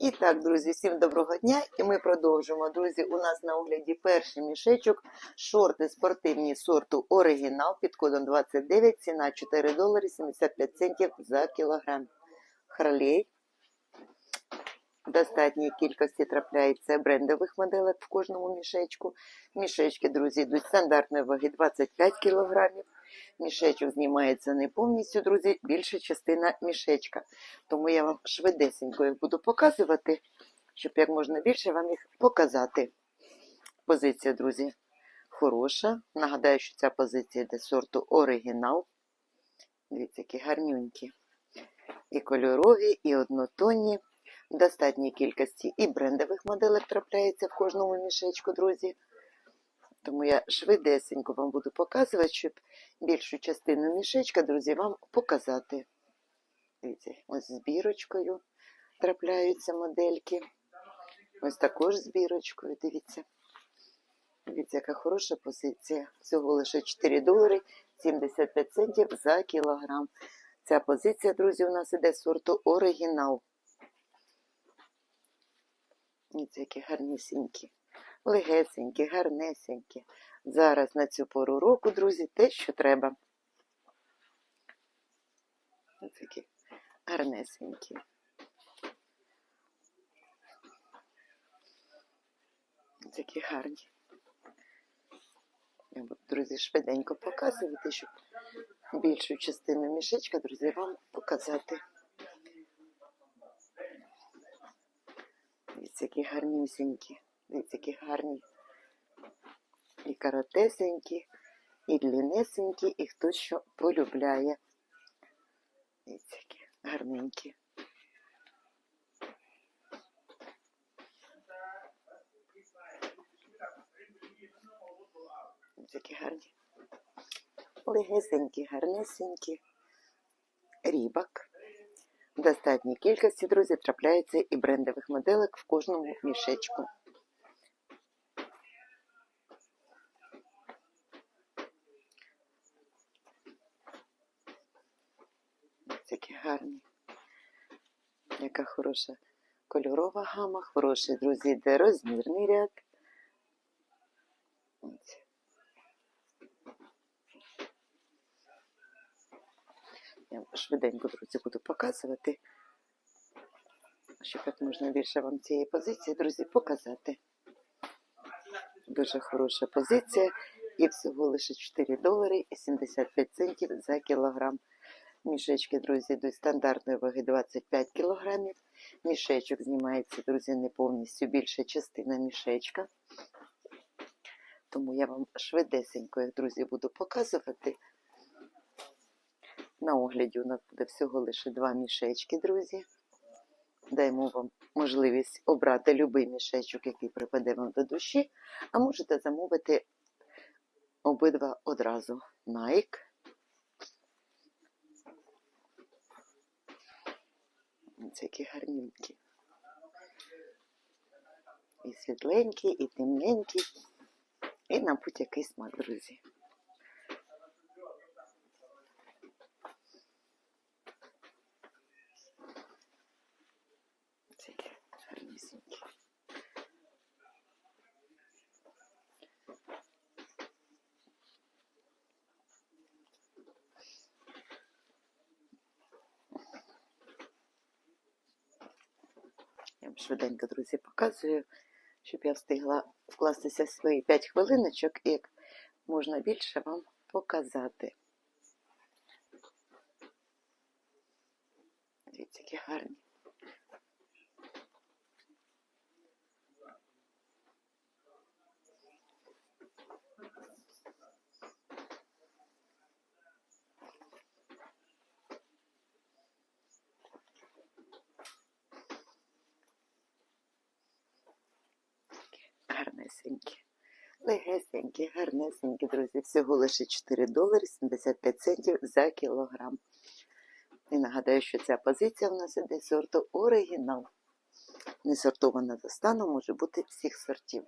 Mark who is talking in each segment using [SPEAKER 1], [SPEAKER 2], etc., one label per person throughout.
[SPEAKER 1] І так, друзі, всім доброго дня. І ми продовжимо. Друзі, у нас на огляді перший мішечок. Шорти спортивні сорту оригінал під кодом 29, ціна 4 долари 75 центів за кілограм. Харлей. В достатній кількості трапляється брендових моделек в кожному мішечку. Мішечки, друзі, йдуть стандартної ваги 25 кілограмів. Мішечок знімається не повністю, друзі, більша частина мішечка. Тому я вам швидесенько їх буду показувати, щоб як можна більше вам їх показати. Позиція, друзі, хороша. Нагадаю, що ця позиція йде сорту оригінал. Дивіться, які гарнюнькі. І кольорові, і однотонні. В достатній кількості і брендових моделек трапляється в кожному мішечку, друзі. Тому я швидесенько вам буду показувати, щоб більшу частину мішечка, друзі, вам показати. Дивіться, ось з бірочкою трапляються модельки. Ось також з бірочкою, дивіться. Дивіться, яка хороша позиція. Всього лише 4 долари 75 центів за кілограм. Ця позиція, друзі, у нас іде сорту оригінал. Дивіться, які гарнісінькі. Легесенькі, гарнесенькі. Зараз на цю пору року, друзі, те, що треба. Ось такі гарнесенькі. Ось Такі гарні. Я буду, друзі, швиденько показувати, щоб більшу частину мішечка, друзі, вам показати. Дивіться, які гарнюсінькі. Дивіться, які гарні. І коротесенькі, і длиннесенькі, і хто що полюбляє. Дивіться, які гарненькі. Дивіться, які гарні. Легесенькі, гарнесенькі. Рібак. В достатній кількості, друзі, трапляється і брендових моделек в кожному мішечку. Ось Які гарні. Яка хороша кольорова гама, хороший, друзі, йде розмірний ряд. Ось. Я швиденько, друзі, буду показувати, щоб як можна більше вам цієї позиції, друзі, показати. Дуже хороша позиція. І всього лише 4 долари і 75 центів за кілограм. Мішечки, друзі, йдуть стандартної ваги 25 кілограмів. Мішечок знімається, друзі, не повністю більша частина мішечка. Тому я вам швидесенько, їх, друзі, буду показувати. На огляді у нас буде всього лише два мішечки, друзі. Даємо вам можливість обрати будь-який мішечок, який припаде вам до душі, а можете замовити обидва одразу. Nike. Ось які гарненькі. І світленькі, і темненькі, і на будь-який смак, друзі. Швиденько, друзі, показую, щоб я встигла вкластися в свої 5 хвилиночок і як можна більше вам показати. Дивіться, які гарні. Гарнесенькі. Легесенькі, гарнесенькі, друзі. Всього лише 4 долари 75 центів за кілограм. І нагадаю, що ця позиція в нас іде сорту оригінал. Не сортована за станом, може бути всіх сортів.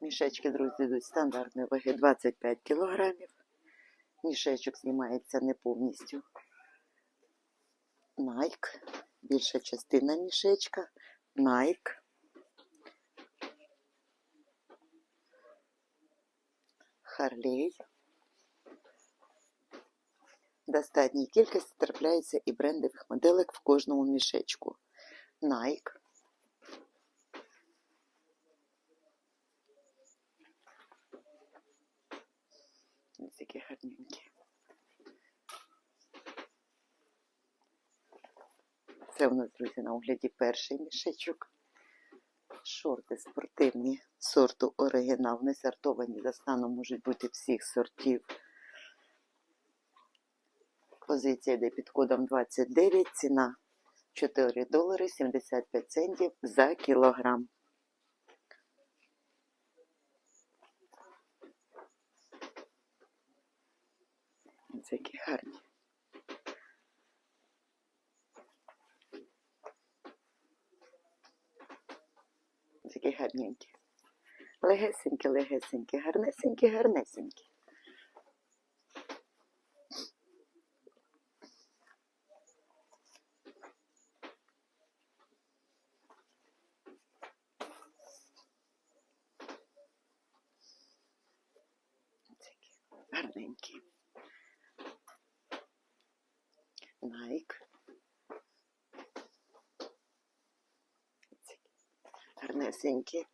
[SPEAKER 1] Мішечки, друзі, йдуть стандартної ваги 25 кілограмів. Мішечок знімається не повністю Nike, більша частина мішечка, Nike. Харлей. Достатній кількості трапляється і брендових моделек в кожному мішечку. Nike. Ось такі гарненькі. Це у нас, друзі, на огляді перший мішечок. Шорти спортивні сорту оригінал, не сортовані за станом можуть бути всіх сортів. Позиція йде під кодом 29, ціна 4 долари 75 центів за кілограм. Ось які гарні. Такі гарненькі. Легесенькі, легесенькі, гарнесенькі, гарнесенькі. Такі гарненькі. Nike. Такі гарнесенькі.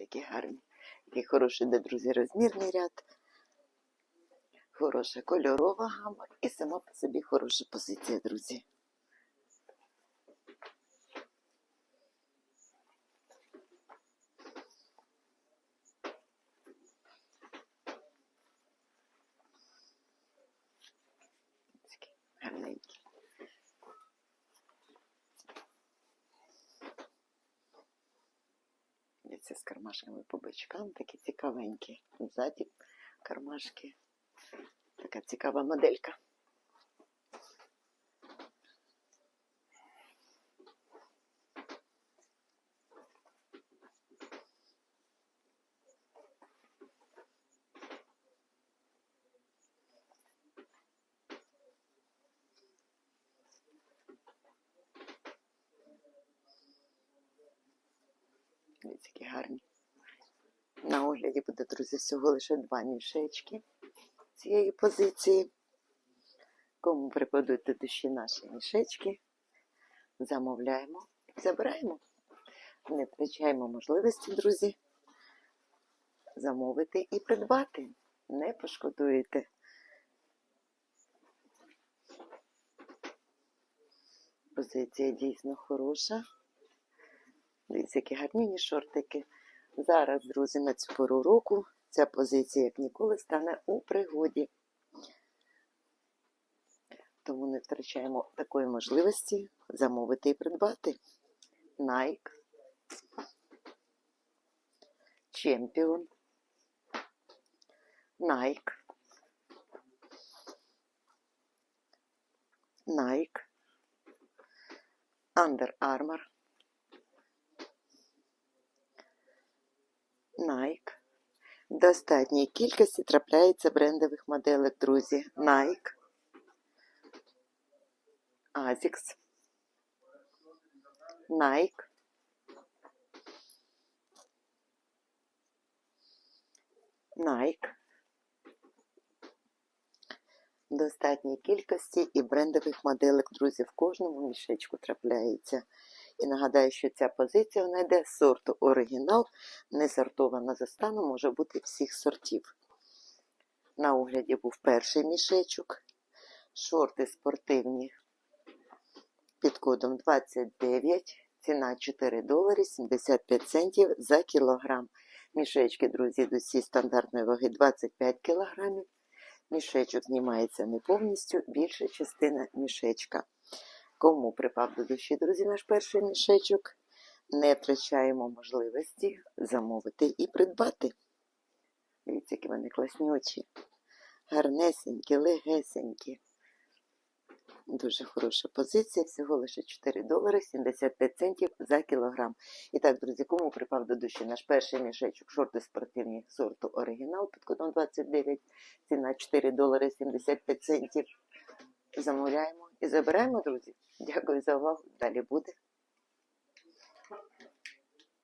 [SPEAKER 1] Які гарні. Який хороший, де, друзі, розмірний ряд. Хороша кольорова гама і сама по собі хороша позиція, друзі. Такі гарненькі. Це з кармашками по бочкам, такі цікавенькі. Ззаді кармашки. Така цікава моделька. Ось які гарні. На огляді буде, друзі, всього лише два мішечки цієї позиції. Кому припадуть до душі наші мішечки, замовляємо забираємо. Не втрачаємо можливості, друзі, замовити і придбати. Не пошкодуєте. Позиція дійсно хороша. Дивіться, які гарні шортики. Зараз, друзі, на цю пору року ця позиція, як ніколи, стане у пригоді. Тому не втрачаємо такої можливості замовити і придбати. Nike, Champion, Nike, Nike, Under Armour, Nike. В достатній кількості трапляється брендових моделек, друзі. Nike, Asics, Nike, Nike. В достатній кількості і брендових моделек, друзі, в кожному мішечку трапляється. І нагадаю, що ця позиція вона йде з сорту оригінал, не сортована за станом, може бути всіх сортів. На огляді був перший мішечок. Шорти спортивні під кодом 29, ціна 4 долари 75 центів за кілограм. Мішечки, друзі, до всі стандартної ваги 25 кілограмів. Мішечок знімається не повністю, більша частина мішечка. Кому припав до душі, друзі, наш перший мішечок, не втрачаємо можливості замовити і придбати. Дивіться, які вони класнючі, гарнесенькі, легесенькі. Дуже хороша позиція, всього лише 4 долари 75 центів за кілограм. І так, друзі, кому припав до душі наш перший мішечок, шорти спортивні сорту оригінал під кодом 29, ціна 4 долари 75 центів. Замовляємо і забираємо, друзі. Дякую за увагу. Далі буде.